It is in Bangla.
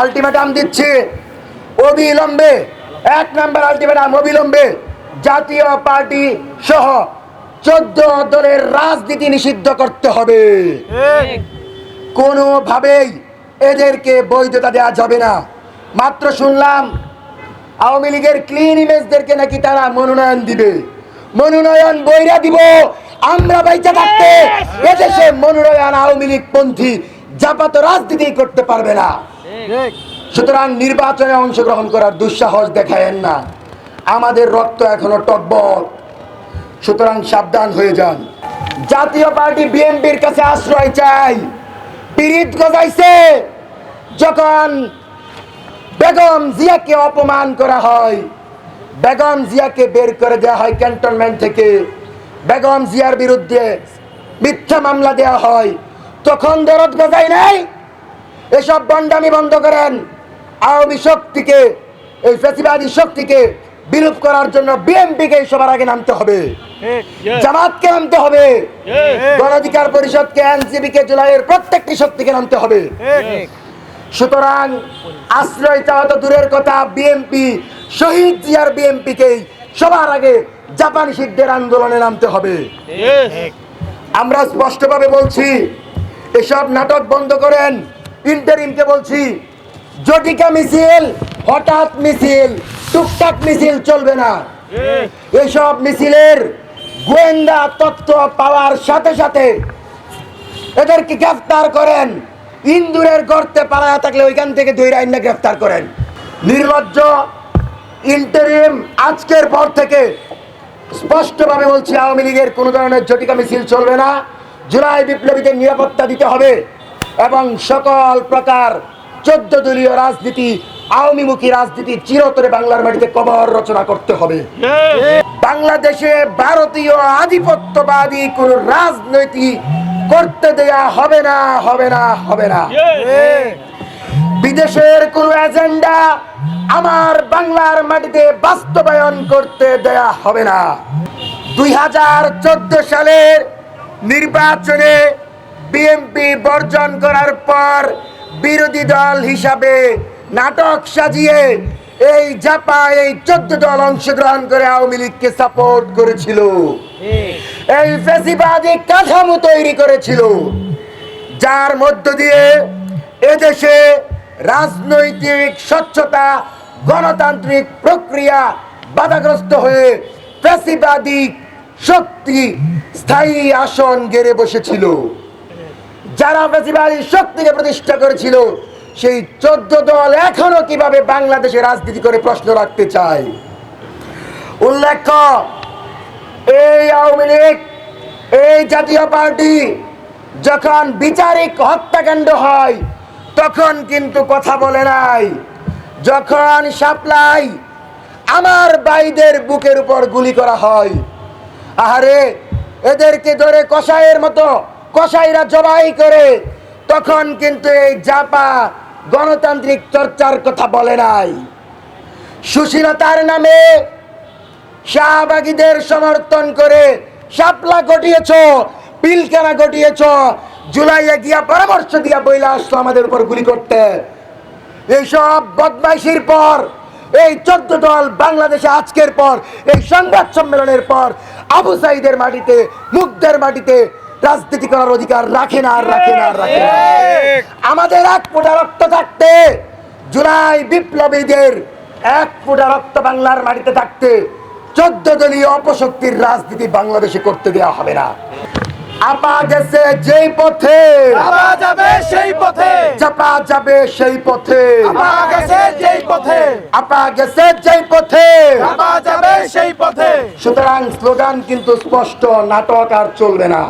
আলটিমেটাম দিচ্ছে। অবিলম্বে এক নাম্বার আলটিমেটাম অবিলম্বে জাতীয় পার্টি সহ চোদ্দ দলের রাজনীতি নিষিদ্ধ করতে হবে। কোনোভাবেই এদেরকে বৈধতা দেওয়া যাবে না। মাত্র শুনলাম আওয়ামী লীগের ক্লিন ইমেজদেরকে নাকি তারা মনোনয়ন দিবে। মনোনয়ন বইরা দিব আমরা বাইচা থাকতে এদেশে মনোনয়ন আওয়ামী লীগ পন্থী জাপাত রাজনীতি করতে পারবে না। সুতরাং নির্বাচনে অংশগ্রহণ করার দুঃসাহস দেখায়েন না। আমাদের রক্ত এখনও টকবক। সুতরাং সাবধান হয়ে যান। জাতীয় পার্টি বিএনপির কাছে আশ্রয় চাই। পিরিত গজাইছে যখন বেগম জিয়াকে অপমান করা হয়। বেগম জিয়াকে বের করে দেওয়া হয় ক্যান্টনমেন্ট থেকে। বেগম জিয়ার বিরুদ্ধে মিথ্যা মামলা দেওয়া হয়। তখন দরদ গজাই নাই? এসব বন্ডামি বন্ধ করেন। আওয়ামী শক্তিকে এই ফেসিবাদী শক্তিকে বিলুপ করার জন্য বিএনপিকে সবার আগে নামতে হবে। জামাতকে নামতে হবে। গণাধিকার পরিষদকে এনসিবি কে জুলাইয়ের প্রত্যেকটি শক্তিকে নামতে হবে। সুতরাং আশ্রয় চাওয়া তো দূরের কথা বিএনপি শহীদ জিয়ার বিএনপিকেই সবার আগে জাপানি শিখদের আন্দোলনে নামতে হবে। আমরা স্পষ্টভাবে বলছি এসব নাটক বন্ধ করেন। ইন্টারিমকে বলছি জটিকা মিছিল, হঠাৎ মিছিল, টুকটাক মিছিল চলবে না। এসব মিছিলের গোয়েন্দা তত্ত্ব পাওয়ার সাথে সাথে এদেরকে গ্রেফতার করেন। ইন্দুরের গর্তে পালায়া থাকলে ওইখান থেকে দুই আইনা গ্রেফতার করেন। নির্লজ্জ ইন্টারিম আজকের পর থেকে স্পষ্টভাবে বলছি, আওয়ামী লীগের কোনো ধরনের জটিকা মিছিল চলবে না। জুলাই বিপ্লবীদের নিরাপত্তা দিতে হবে। এবং সকল প্রকার চোদ্দ দলীয় রাজনীতি আওয়ামীমুখী রাজনীতি চিরতরে বাংলার মাটিতে কবর রচনা করতে হবে। বাংলাদেশে ভারতীয় আধিপত্যবাদী কোন রাজনৈতিক করতে দেয়া হবে না হবে না হবে না। বিদেশের কোন এজেন্ডা আমার বাংলার মাটিতে বাস্তবায়ন করতে দেয়া হবে না। দুই হাজার চোদ্দ সালের নির্বাচনে বিএনপি বর্জন করার পর বিরোধী দল হিসাবে নাটক সাজিয়ে এই জাপা, এই চোদ্দ দল অংশগ্রহণ করে আওয়ামী লীগকে সাপোর্ট করেছিল। এই ফেসিবাদী কাঠামো তৈরি করেছিল। যার মধ্য দিয়ে এদেশে রাজনৈতিক স্বচ্ছতা, গণতান্ত্রিক প্রক্রিয়া বাধাগ্রস্ত হয়ে ফেসিবাদী শক্তি স্থায়ী আসন গেড়ে বসেছিল। যারা ফেসিবাদী শক্তিকে প্রতিষ্ঠা করেছিল, সেই চোদ্দ দল এখনও কীভাবে বাংলাদেশে রাজনীতি করে প্রশ্ন রাখতে চায়? উল্লেখ্য, এই আওয়ামী লীগ, এই জাতীয় পার্টি যখন বিচারিক হত্যাকাণ্ড হয়, তখন কিন্তু কথা বলে নাই। যখন সাপ্লাই আমার বাইদের বুকের উপর গুলি করা হয়, আহারে, এদেরকে ধরে কষাইয়ের মতো কষাইরা জবাই করে, তখন কিন্তু এই জাপা গণতান্ত্রিক চর্চার কথা বলে নাই। সুশীলতার নামে শাহবাগীদের সমর্থন করে শাপলা ঘটিয়েছ পিলকানা ঘটিয়েছ জুলাইয়ে গিয়া পরামর্শ দিয়া বইলা আসলো আমাদের উপর গুলি করতে। এইসব বদমাইশির পর, এই চোদ্দ দল বাংলাদেশে আজকের পর, এই সংবাদ সম্মেলনের পর আবু সাইদের মাটিতে মুগ্ধের মাটিতে রাজনীতি করার অধিকার রাখে না আর রাখে না আর রাখে না। আমাদের এক ফোঁটা রক্ত থাকতে জুলাই বিপ্লবীদের এক ফোঁটা রক্ত বাংলার মাটিতে থাকতে চোদ্দ দলীয় অপশক্তির রাজনীতি বাংলাদেশে করতে দেওয়া হবে না। আপা গেছে যেই পথে। যাবে সেই পথে। চাপা যাবে সেই পথে। পাওয়া গেছে যেই পথে। আপা গেছে যেই পথে। পাওয়া যাবে সেই পথে। সুতরাং স্লোগান কিন্তু স্পষ্ট নাটক আর চলবে না।